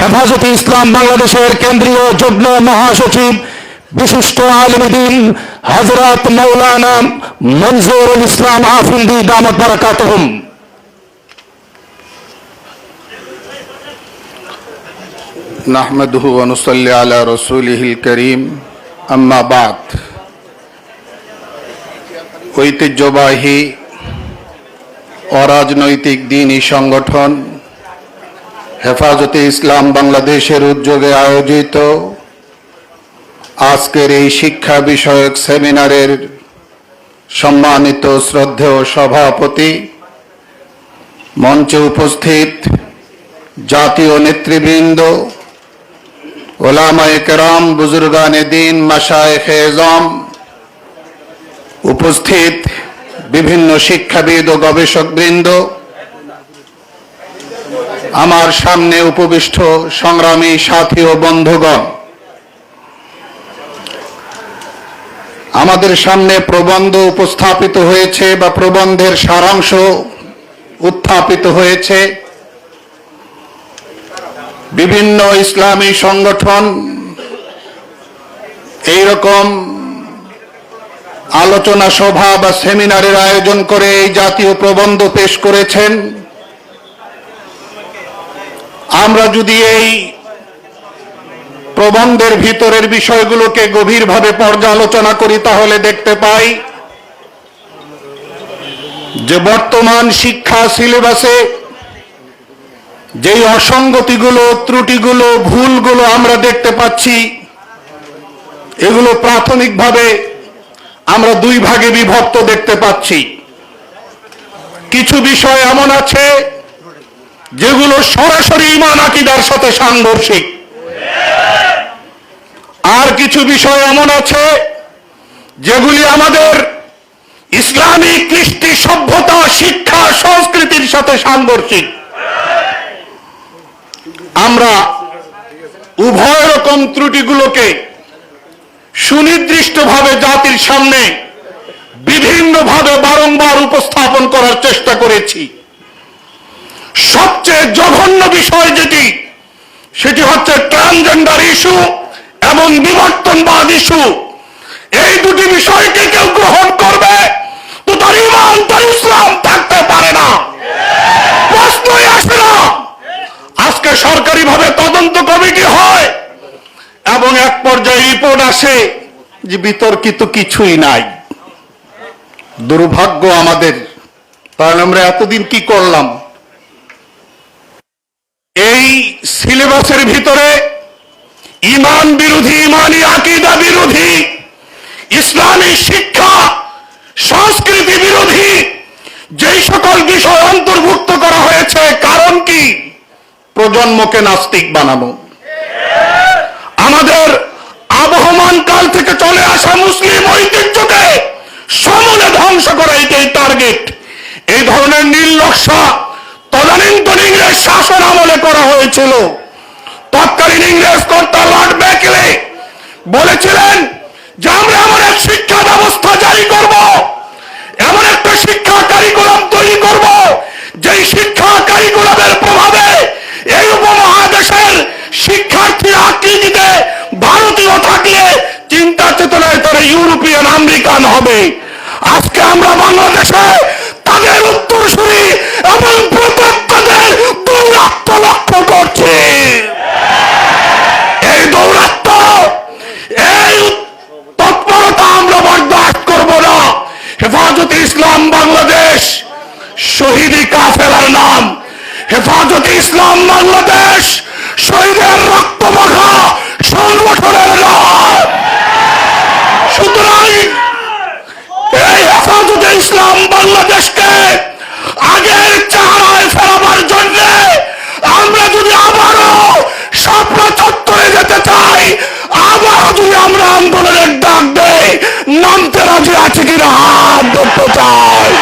হেফাজতে ইসলাম বাংলাদেশের কেন্দ্রীয় যুগ্ম মহাসচিব বিশিষ্ট আলমদিন হজরত মৌলানা মনজুরুল ইসলাম আফিন্দি দামত বারাকাতহুম نحمده ونصلي على رسوله الكريم أما بعد ঐতিহ্যবাহী অরাজনৈতিক দিনই সংগঠন হেফাজতে ইসলাম বাংলাদেশের উদ্যোগে আয়োজিত আজকের এই শিক্ষা বিষয়ক সেমিনারের সম্মানিত শ্রদ্ধেয় সভাপতি, মঞ্চে উপস্থিত জাতীয় নেতৃবৃন্দ, ওলামায়ে কেরাম, বুজুর্গানে দিন মাসায়েখ এজম, উপস্থিত বিভিন্ন শিক্ষাবিদ ও গবেষকবৃন্দ আমার সামনে উপবিষ্ট সংগ্রামী সাথী ও বন্ধুগণ, আমাদের সামনে প্রবন্ধ উপস্থাপিত হয়েছে বা প্রবন্ধের সারাংশ উত্থাপিত হয়েছে। বিভিন্ন ইসলামী সংগঠন এইরকম আলোচনা সভা বা সেমিনারের আয়োজন করে এই জাতীয় প্রবন্ধ পেশ করেছেন। আমরা যদি এই প্রবন্ধের ভিতরের বিষয়গুলোকে গভীরভাবে পর্যালোচনা করি, তাহলে দেখতে পাই যে বর্তমান শিক্ষা সিলেবাসে যেই অসঙ্গতিগুলো, ত্রুটিগুলো, ভুলগুলো আমরা দেখতে পাচ্ছি, এগুলো প্রাথমিকভাবে আমরা দুই ভাগে বিভক্ত দেখতে পাচ্ছি। কিছু বিষয় এমন আছে যেগুলো সরাসরি ইমান আকিদার সাথে সাংঘর্ষিক। আর কিছু বিষয় এমন আছে, যেগুলি আমাদের ইসলামী কৃষ্টি সভ্যতা, শিক্ষা, সংস্কৃতির সাথে সাংঘর্ষিক। আমরা উভয় রকম ত্রুটিগুলোকে সুনির্দিষ্টভাবে জাতির সামনে বিভিন্নভাবে বারংবার উপস্থাপন করার চেষ্টা করেছি। সবচেয়ে জঘন্য বিষয় যেটি, সেটি হচ্ছে ট্রান্সজেন্ডার ইস্যু এবং বিবর্তনবাদ ইস্যু এই দুটি বিষয়কে কেউ গ্রহণ করবে তো তার ইমান, তার ইসলাম থাকতে পারে না। প্রশ্নই আসে না। আজকে সরকারিভাবে তদন্ত কমিটি হয় এবং এক পর্যায়ে রিপোর্ট আসে যে বিতর্কিত কিছুই নাই। দুর্ভাগ্য আমাদের। তাহলে আমরা এতদিন কি করলাম? সিলেবাসের ভিতরে ইমান বিরোধী, ইমানি আকিদা বিরোধী, ইসলামী শিক্ষা, সংস্কৃতি বিরোধী, যেই সকল বিষয় অন্তর্ভুক্ত করা হয়েছে, কারণ কি? প্রজন্মকে নাস্তিক বানানো। আমাদের আবহমান কাল থেকে চলে আসা মুসলিম ঐতিহ্যকে সমূলে ধ্বংস করা এটাই টার্গেট এই ধরনের নীলনকশা তদানীন্তন ইংরেজ শাসন আমলে করা হয়েছিল। তৎকালীন ইংরেজ কর্তা লর্ড ব্যাকলে বলেছিলেন যে, আমরা এমন এক শিক্ষা ব্যবস্থা জারি করব, এমন একটা শিক্ষা কারিকুলাম তৈরি করব, যেই শিক্ষা কারিকুলামের প্রভাবে এই উপমহাদেশের শিক্ষার্থীরা আকৃতিতে ভারতীয় থাকলে চিন্তা চেতনায় তারা ইউরোপিয়ান, আমেরিকান হবে। আজকে আমরা বাংলাদেশে তাদের উত্তরসূরি এবং প্রত্যেকদের দৌরাত্ম লক্ষ্য করছি। এই দৌরাত্ম, এই তৎপরতা আমরা বরদাস্ত করব না। ইসলাম বাংলাদেশ, শহীদি কাফেলার নাম। হেফাজতে ইসলাম বাংলাদেশ, শহীদের রক্ত মাখা সংগঠনের নাম। সুতরাং এই হেফাজতে ইসলাম বাংলাদেশকে Super Bowl!